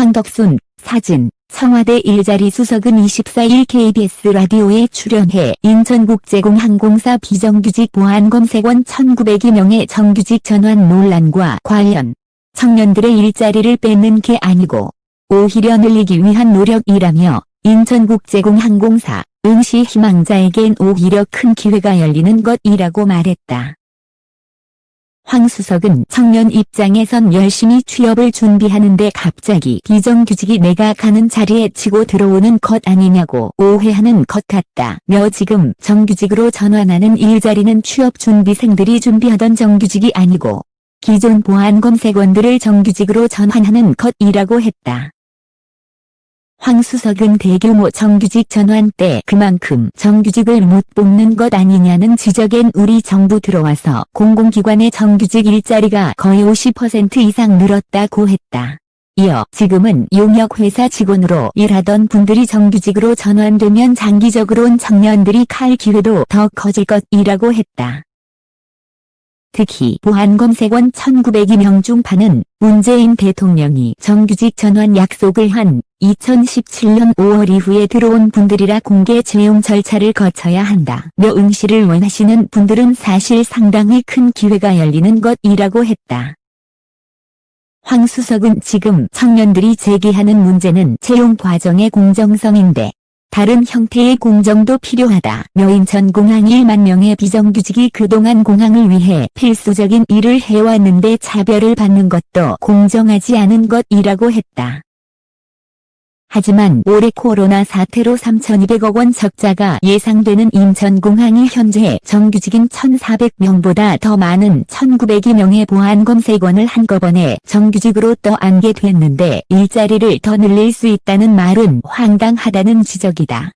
황덕순, 사진, 청와대 일자리 수석은 24일 KBS 라디오에 출연해 인천국제공항공사 비정규직 보안검색원 1900여 명의 정규직 전환 논란과 관련 청년들의 일자리를 뺏는 게 아니고 오히려 늘리기 위한 노력이라며 인천국제공항공사 응시 희망자에겐 오히려 큰 기회가 열리는 것이라고 말했다. 황 수석은 청년 입장에선 열심히 취업을 준비하는데 갑자기 비정규직이 내가 가는 자리에 치고 들어오는 것 아니냐고 오해하는 것 같다 며 지금 정규직으로 전환하는 일자리는 취업 준비생들이 준비하던 정규직이 아니고 기존 보안검색원들을 정규직으로 전환하는 것이라고 했다. 황 수석은 대규모 정규직 전환 때 그만큼 정규직을 못 뽑는 것 아니냐는 지적엔 우리 정부 들어와서 공공기관의 정규직 일자리가 거의 50% 이상 늘었다고 했다. 이어 지금은 용역회사 직원으로 일하던 분들이 정규직으로 전환되면 장기적으로는 청년들이 칼 기회도 더 커질 것이라고 했다. 특히 보안검색원 1902명 중 반은 문재인 대통령이 정규직 전환 약속을 한 2017년 5월 이후에 들어온 분들이라 공개 채용 절차를 거쳐야 한다. 며 응시를 원하시는 분들은 사실 상당히 큰 기회가 열리는 것이라고 했다. 황 수석은 지금 청년들이 제기하는 문제는 채용 과정의 공정성인데 다른 형태의 공정도 필요하다. 인천 공항 1만 명의 비정규직이 그동안 공항을 위해 필수적인 일을 해왔는데 차별을 받는 것도 공정하지 않은 것이라고 했다. 하지만 올해 코로나 사태로 3,200억 원 적자가 예상되는 인천공항이 현재 정규직인 1,400명보다 더 많은 1,900여 명의 보안검색원을 한꺼번에 정규직으로 떠안게 됐는데 일자리를 더 늘릴 수 있다는 말은 황당하다는 지적이다.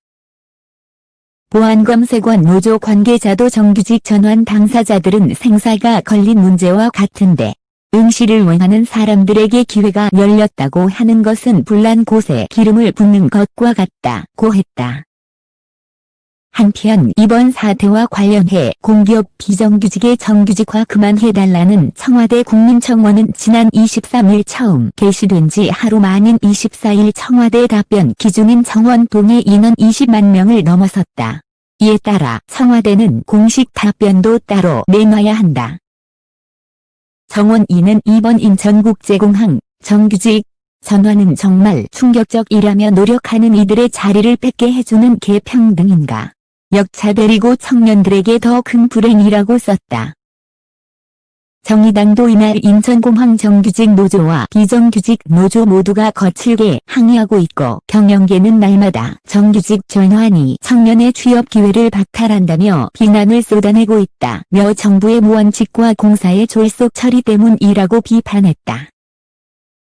보안검색원 노조 관계자도 정규직 전환 당사자들은 생사가 걸린 문제와 같은데 응시를 원하는 사람들에게 기회가 열렸다고 하는 것은 불난 곳에 기름을 붓는 것과 같다고 했다. 한편 이번 사태와 관련해 공기업 비정규직의 정규직화 그만해달라는 청와대 국민청원은 지난 23일 처음 게시된 지 하루 만인 24일 청와대 답변 기준인 청원 동의 인원 20만 명을 넘어섰다. 이에 따라 청와대는 공식 답변도 따로 내놔야 한다. 정원2는 이번 인천국제공항 정규직 전환은 정말 충격적이라며 노력하는 이들의 자리를 뺏게 해주는 개평등인가. 역차별이고 청년들에게 더 큰 불행이라고 썼다. 정의당도 이날 인천공항 정규직 노조와 비정규직 노조 모두가 거칠게 항의하고 있고 경영계는 날마다 정규직 전환이 청년의 취업 기회를 박탈한다며 비난을 쏟아내고 있다며 정부의 무원칙과 공사의 졸속 처리 때문이라고 비판했다.